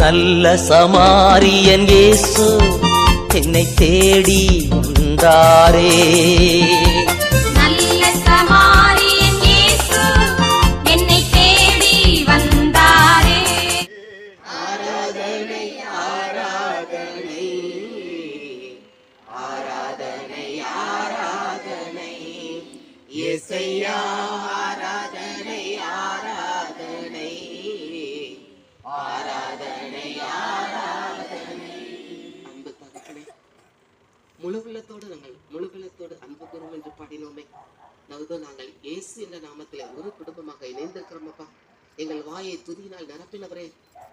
நல்ல சமாரியன் இயேசு என்னை தேடி வந்தாரே. நல்ல சமாரியன் இயேசு பாடினோமே நகுதோ நாங்கள் இயேசு என்ற நாமத்தில் ஒரு குடும்பமாக இணைந்திருக்கிறோமப்பா. எங்கள் வாயை துதியினால் நிரப்பினவரே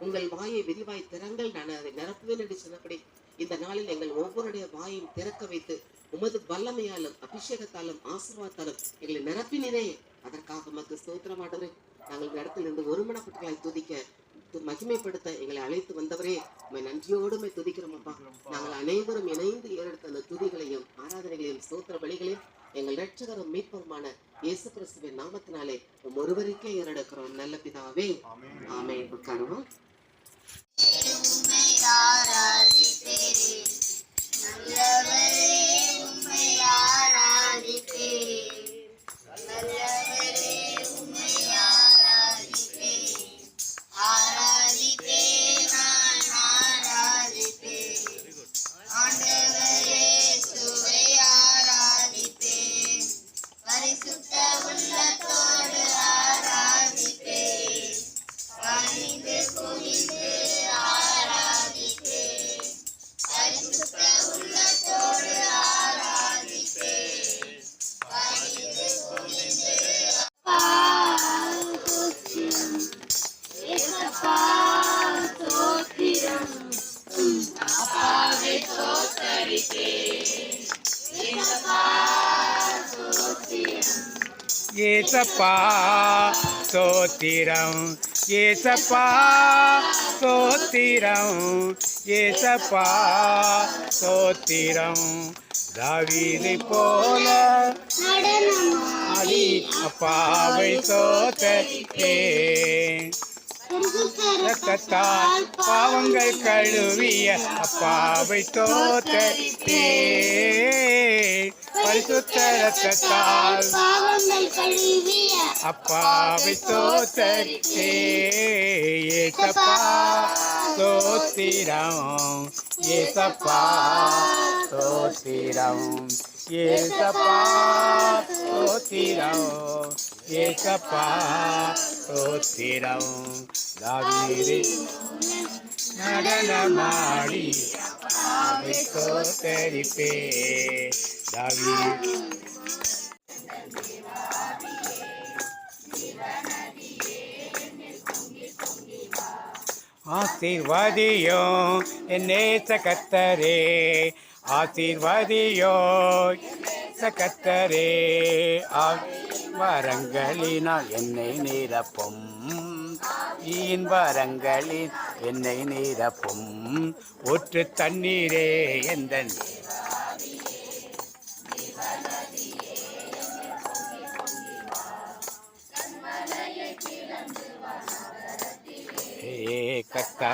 உங்கள் வாயை விரிவாய் திறங்கள் நான் அதை நிரப்புவேன் என்று சொன்னபடி இந்த நாளில் எங்கள் ஒவ்வொருடைய வாயையும் திறக்க வைத்து உமது வல்லமையாலும் அபிஷேகத்தாலும் ஆசீர்வாதத்தாலும் எங்களை நிரப்பினரே. அதற்காக உமக்கு ஸ்தோத்திரமாடவே நாங்கள் இந்த இடத்தில் இருந்து ஒருமனப்பட்டுகளாய் துதிக்க மகிமைப்படுத்த எங்களை அழைத்து வந்தவரே. உண்மை நன்றியோடுமே துதிக்கிறோம் அப்பா நாங்கள் அனைவரும் இணைந்து ஏறெடுத்த அந்த துதிகளையும் ஆராதனைகளையும் சோத்திர வழிகளையும் எங்கள் இரட்சகரும் மீட்பருமான இயேசு கிறிஸ்துவின் நாமத்தினாலே உம் ஒருவருக்கே ஏறெடுக்கிறோம். நல்ல பிதாவே. ஆமே உட்காருவோம். ஏசப்பா சோத்திரம். ஏசப்பா சோத்திரம். ஏசப்பா சோத்திரம். தாவீதை போல அடி அப்பாவை சோத்தேன் ரத்தத்தால் பாவங்கள் கழுவிய அப்பாவை தோத்தே பரிசுத்த ரத்தத்தால் அப்பாவை தோத்தரித்தே ஏசப்பா தோத்திரம். ஏசப்பா தோத்திரம். ஏசப்பா தோத்திரம். ஏசப்பா தோத்திரம் தாவீது நடனமாடி அவை தோத்தரிப்பே ஆசீர்வாதியோ என்னே சகத்தரே. ஆசீர்வாதியோ சகத்தரே வரங்களினால் என்னை நீரப்பும். ஈன் வரங்களில் என்னை நீரப்பும். ஒற்று தண்ணீரே எந்த ஏ கத்தா.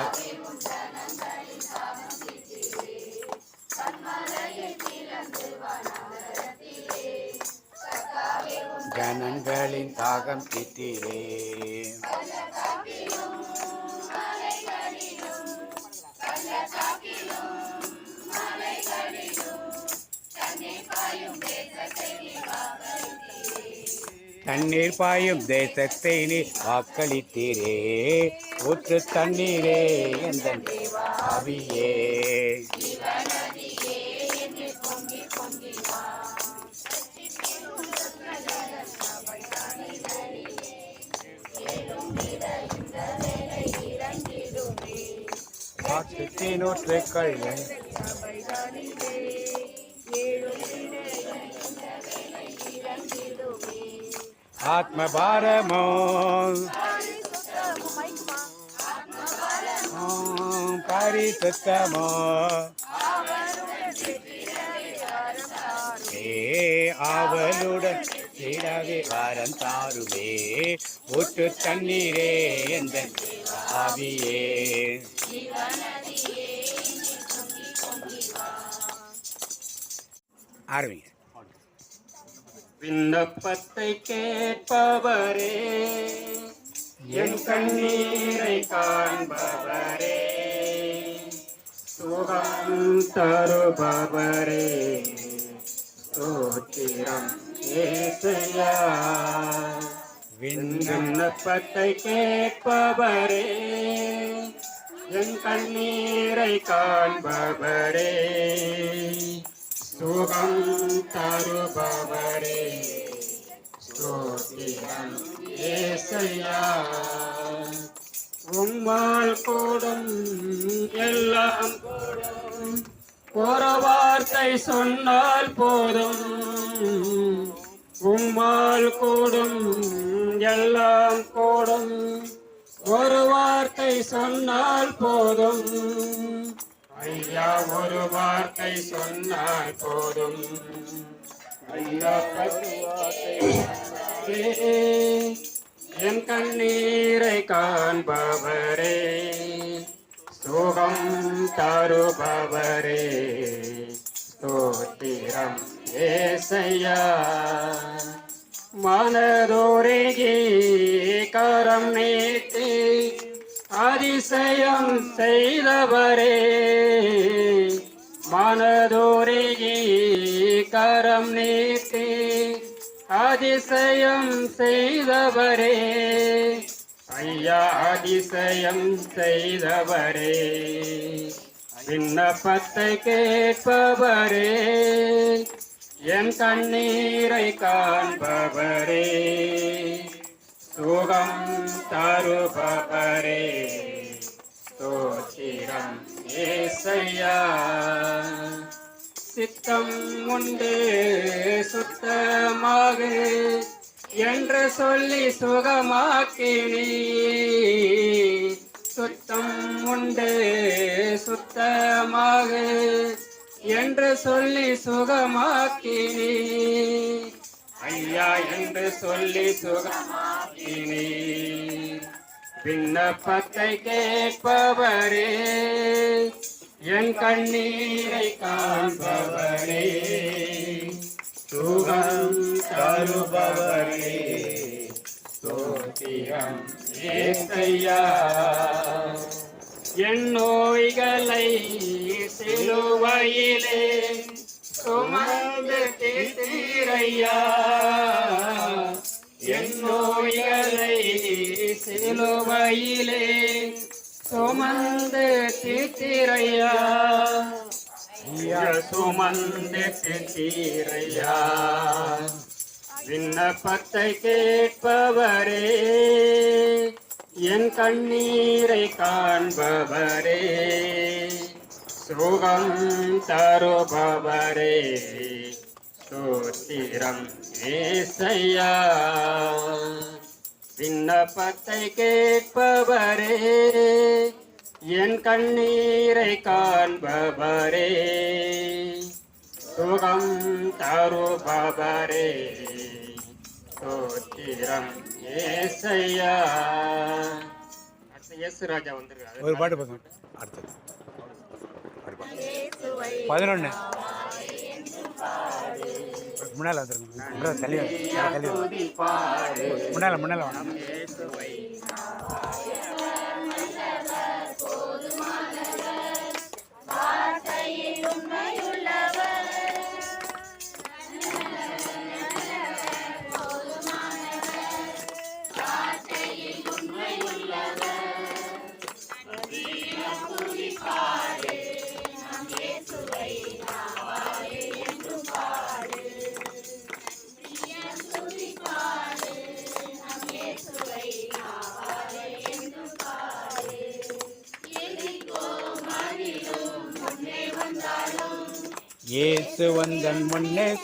மலைகளின் தாகம் தித்திரே தண்ணீர் பாயும் தேசத்தை நீ வாக்களித்தீரே. ஊற்று தண்ணீரே எந்த அவியே காற்றுத்தினூற்று கள்ள ஆத்ம பாரமோ பரிசுத்தமோ. ஏ அவளுடன் திடவே வாரம் தாருமே. ஒட்டு தண்ணீரே எந்த ஆவியே. ஆரம்பிங்க. விண்ணப்பத்தை கேட்பவரே என் கண்ணீரை காண்பவரே சுகம் தருபவரே சோத்திரம் ஏசையா. விண்ணப்பத்தை கேட்பவரே என் கண்ணீரை காண்பவரே சுகம் தருபவரே ஸ்தோத்திரம் ஏசையா உம்மால் கூடும் எல்லாம் ஒரு வார்த்தை சொன்னால் போதும்। உம்மால் கூடும் எல்லாம் கூடும்। ஒரு வார்த்தை சொன்னால் போதும்। ஐயா ஒரு வார்த்தை சொன்னால் போதும். ஐயா பத்து என் கண்ணீரை காண்பவரே. சுகம் தருபவரே. ஸ்தோத்திரம் ஏசையா. மனதோரே கரம் நீத்தே அதிசயம் செய்தவரே. மனதோரேகி கரம் நீத்தி அதிசயம் செய்தவரே. ஐயா அதிசயம் செய்தவரே. விண்ணப்பத்தை கேட்பவரே. என் கண்ணீரை காண்பவரே. சுகம் தருபவரே. ஏசையா சித்தம் உண்டு சுத்தமாக என்று சொல்லி சுகமாக்கினி. சுத்தம் உண்டு சுத்தமாக என்று சொல்லி சுகமாக்கினி. ஐயா என்று சொல்லி சுகமாக்கினி. விண்ணப்பத்தை கேட்பவரே என் கண்ணீரை காண்பவரே சுகம் தருபவரே சோத்திரம் ஏசையா. என் நோய்களை சிலுவையிலே சுமந்து தீரையா என் நோய்களை சிலுவையிலே சுமந்து தீர்த்தீரையா சுமந்து தீர்த்தீரையா விண்ணப்பத்தை கேட்பவரே என் கண்ணீரை காண்பவரே சுகம் தருபவரே சோத்திரம் ஏசையா. விண்ணப்பத்தை கேட்பவரே கண்ணீரை காண்பவரே. சுகம் தருபவரே. சோத்திரம் ஏசையா. இயேசு ராஜா வந்துருக்காரு. ஒரு பாட்டு போதும் அடுத்தது பதினொன்று முன்னால் வந்துருங்க. முன்னால தள்ளி வாங்க. முன்னால முன்னால வாங்க வந்தன் முன்னே.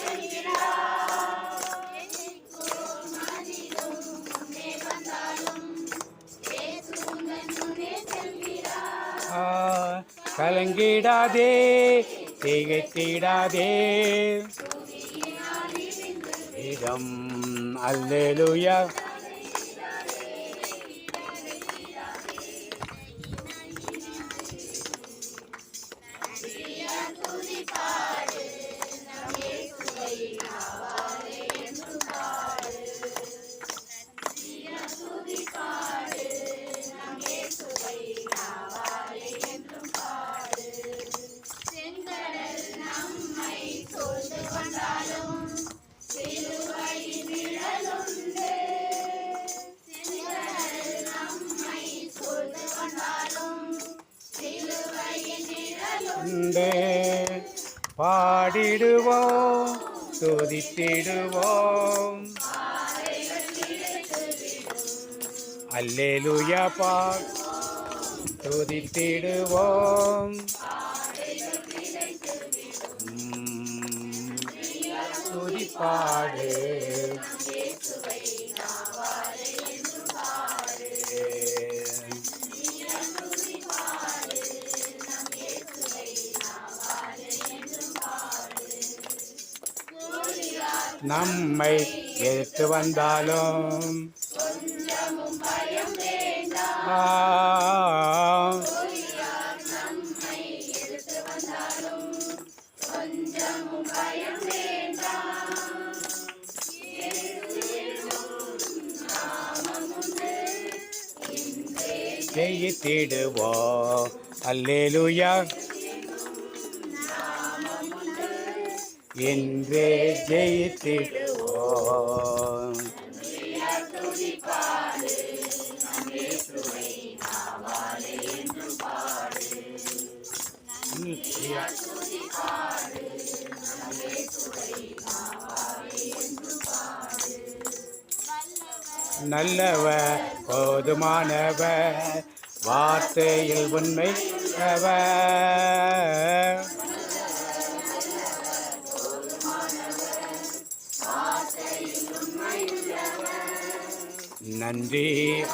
ஆ, கலங்கிடாதே திகைத்திடாதே. இடம் அல்லேலுயா. கொண்டு பாடிடுவோம் துதித்திடுவோம். அல்லேலுயா பா துதித்திடுவோம். துதிப்பாடு. நம்மை எதிர்த்து வந்தாலும் ஆ, ஜெயித்திடுவோம். அல்லேலூயா. என்றே ஜெயித்திடுவோம். நல்லவர் போதுமானவர் வார்த்தையில் உண்மை அவர் நன்றி.